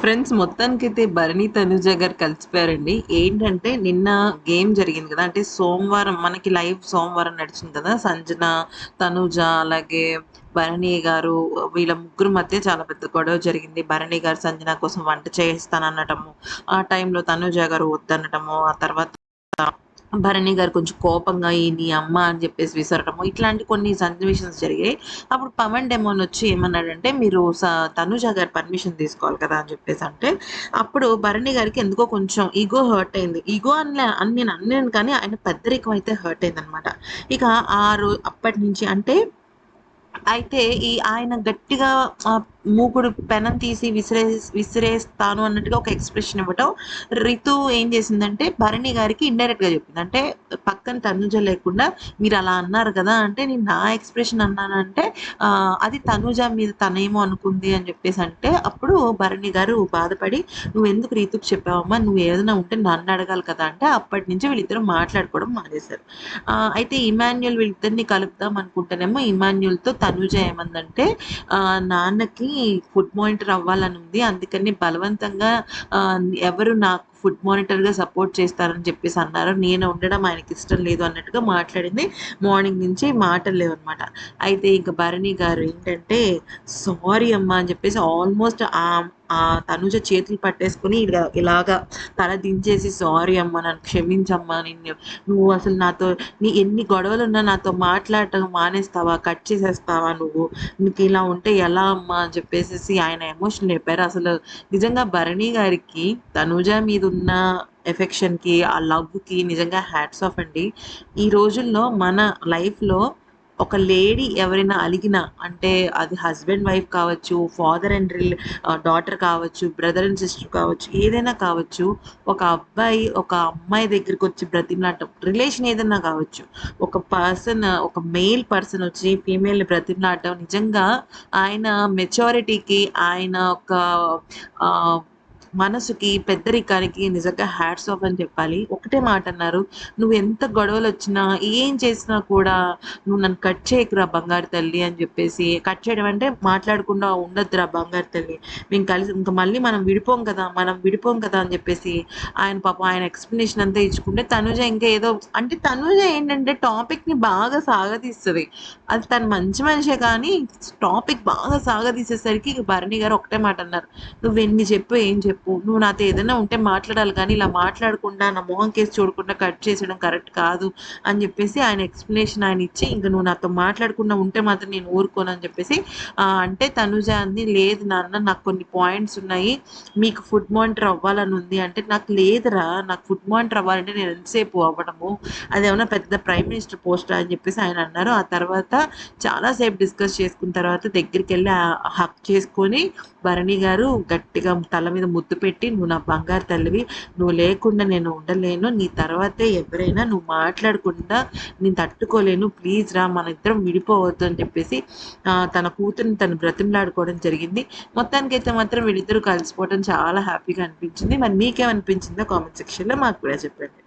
Friends మొత్తానికి అయితే భరణి తనుజ గారు కలిసిపోయారండి. ఏంటంటే నిన్న గేమ్ జరిగింది కదా అంటే సోమవారం మనకి లైవ్ సోమవారం నడిచింది కదా సంజన తనుజ అలాగే భరణి గారు వీళ్ళ ముగ్గురు మధ్య చాలా పెద్ద గొడవ జరిగింది. భరణి గారు సంజన కోసం వంట చేస్తానన్నటము ఆ టైంలో తనుజ గారు వద్దనటము ఆ తర్వాత భరణి గారు కొంచెం కోపంగా ఈ నీ అమ్మ అని చెప్పేసి విసరటము ఇట్లాంటి కొన్ని సన్నివేషన్స్ జరిగాయి. అప్పుడు పవన్ డెమోన్ వచ్చి ఏమన్నాడంటే మీరు తనుజ గారి పర్మిషన్ తీసుకోవాలి కదా అని చెప్పేసి అంటే అప్పుడు భరణి గారికి ఎందుకో కొంచెం ఈగో హర్ట్ అయింది. ఈగో అని అని నేను అన్నాను కానీ ఆయన పెద్దరికం అయితే హర్ట్ అయింది అనమాట ఇక ఆ రోజు అప్పటి నుంచి అంటే అయితే ఈ ఆయన గట్టిగా మూకుడు పెనం తీసి విసిరే విసిరేస్తాను అన్నట్టుగా ఒక ఎక్స్ప్రెషన్ ఇవ్వటం. రితు ఏం చేసిందంటే భరణి గారికి ఇండైరెక్ట్గా చెప్పింది. అంటే పక్కన తనుజ లేకుండా మీరు అలా అన్నారు కదా అంటే నేను నా ఎక్స్ప్రెషన్ అన్నానంటే అది తనుజ మీద తనేమో అనుకుంది అని చెప్పేసి అంటే అప్పుడు భరణి గారు బాధపడి నువ్వు ఎందుకు రీతుకు చెప్పావమ్మా నువ్వు ఏదైనా ఉంటే నన్ను అడగాలి కదా అంటే అప్పటి నుంచి వీళ్ళిద్దరూ మాట్లాడుకోవడం మానేశారు. అయితే ఇమాన్యుల్ వీళ్ళిద్దరిని కలుపుదాం అనుకుంటేనేమో ఇమాన్యుల్తో తనుజ ఏమందంటే నాన్నకి ఫుడ్ మానిటర్ అవ్వాలని ఉంది. అందుకని బలవంతంగా ఎవరు నాకు ఫుడ్ మానిటర్గా సపోర్ట్ చేస్తారని చెప్పేసి అన్నారు. నేను ఉండడం ఆయనకి ఇష్టం లేదు అన్నట్టుగా మాట్లాడింది. మార్నింగ్ నుంచి మాటలు లేవన్నమాట. అయితే ఇంకా భరణి గారు ఏంటంటే సారీ అమ్మా అని చెప్పేసి ఆల్మోస్ట్ ఆ తనుజ చేతులు పట్టేసుకుని ఇలా ఇలాగా తల దించేసి సారీ అమ్మ నన్ను క్షమించమ్మా నిన్ను నువ్వు అసలు నాతో నీ ఎన్ని గొడవలు ఉన్నా నాతో మాట్లాడటం మానేస్తావా కట్ చేసేస్తావా నువ్వు? నీకు ఇలా ఉంటే ఎలా అమ్మా? అని చెప్పేసి ఆయన ఎమోషన్ చెప్పారు. అసలు నిజంగా భరణి గారికి తనుజ మీద ఉన్న ఎఫెక్షన్కి ఆ లవ్కి నిజంగా హ్యాట్స్ ఆఫ్ అండి. ఈ రోజుల్లో మన లైఫ్లో ఒక లేడీ ఎవరైనా అలిగినా అంటే అది హస్బెండ్ వైఫ్ కావచ్చు ఫాదర్ అండ్ రిల్ డాటర్ కావచ్చు బ్రదర్ అండ్ సిస్టర్ కావచ్చు ఏదైనా కావచ్చు ఒక అబ్బాయి ఒక అమ్మాయి దగ్గరికి వచ్చి బ్రతిమలాటం రిలేషన్ ఏదైనా కావచ్చు ఒక పర్సన్ ఒక మేల్ పర్సన్ వచ్చి ఫీమేల్ని బ్రతిమలాటం నిజంగా ఆయన మెచ్యూరిటీకి ఆయన ఒక మనసుకి పెద్దరికానికి నిజంగా హ్యాట్స్ ఆఫ్ అని చెప్పాలి. ఒకటే మాట అన్నారు. నువ్వు ఎంత గొడవలు వచ్చినా ఏం చేసినా కూడా నువ్వు నన్ను కట్ చేయకురా బంగారు తల్లి అని చెప్పేసి కట్ చేయడం అంటే మాట్లాడకుండా ఉండొద్దురా బంగారు తల్లి. మేము కలిసి ఇంకా మళ్ళీ మనం విడిపోం కదా మనం విడిపోం కదా అని చెప్పేసి ఆయన పాప ఆయన ఎక్స్ప్లెనేషన్ అంతా ఇచ్చుకుంటే తనుజ ఇంకా ఏదో అంటే తనుజ ఏంటంటే టాపిక్ని బాగా సాగతీస్తుంది అది తను మంచి మనిషే కానీ టాపిక్ బాగా సాగతీసేసరికి భరణి గారు ఒకటే మాట అన్నారు. నువ్వు ఎన్ని చెప్పు ఏం చెప్పు చెప్పు. నువ్వు నాతో ఏదైనా ఉంటే మాట్లాడాలి కానీ ఇలా మాట్లాడకుండా నా మొహం కేసు చూడకుండా కట్ చేసడం కరెక్ట్ కాదు అని చెప్పేసి ఆయన ఎక్స్ప్లెనేషన్ ఆయన ఇచ్చి ఇంకా నువ్వు నాతో మాట్లాడకుండా ఉంటే మాత్రం నేను ఊరుకోను అని చెప్పేసి అంటే తనుజ అంది లేదు నాన్న నాకు కొన్ని పాయింట్స్ ఉన్నాయి. మీకు ఫుడ్ మానిటర్ అవ్వాలని ఉంది అంటే నాకు లేదురా. నాకు ఫుడ్ మానిటర్ అవ్వాలంటే నేను ఎంతసేపు అవ్వడము? అదేమన్నా పెద్ద ప్రైమ్ మినిస్టర్ పోస్ట్? అని చెప్పేసి ఆయన అన్నారు. ఆ తర్వాత చాలాసేపు డిస్కస్ చేసుకున్న తర్వాత దగ్గరికి వెళ్ళి హక్ చేసుకొని భరణి గారు గట్టిగా తల మీద ముద్దు గుర్తుపెట్టి నువ్వు నా బంగారు తల్లివి. నువ్వు లేకుండా నేను ఉండలేను. నీ తర్వాతే ఎవరైనా నువ్వు మాట్లాడకుండా నేను తట్టుకోలేను. ప్లీజ్ రా మన ఇద్దరం విడిపోవద్దు అని చెప్పేసి తన కూతురిని తను బ్రతిమలాడుకోవడం జరిగింది. మొత్తానికైతే మాత్రం వీళ్ళిద్దరూ కలిసిపోవడం చాలా హ్యాపీగా అనిపించింది. మరి మీకేమనిపించిందో కామెంట్ సెక్షన్లో మాకు కూడా చెప్పండి.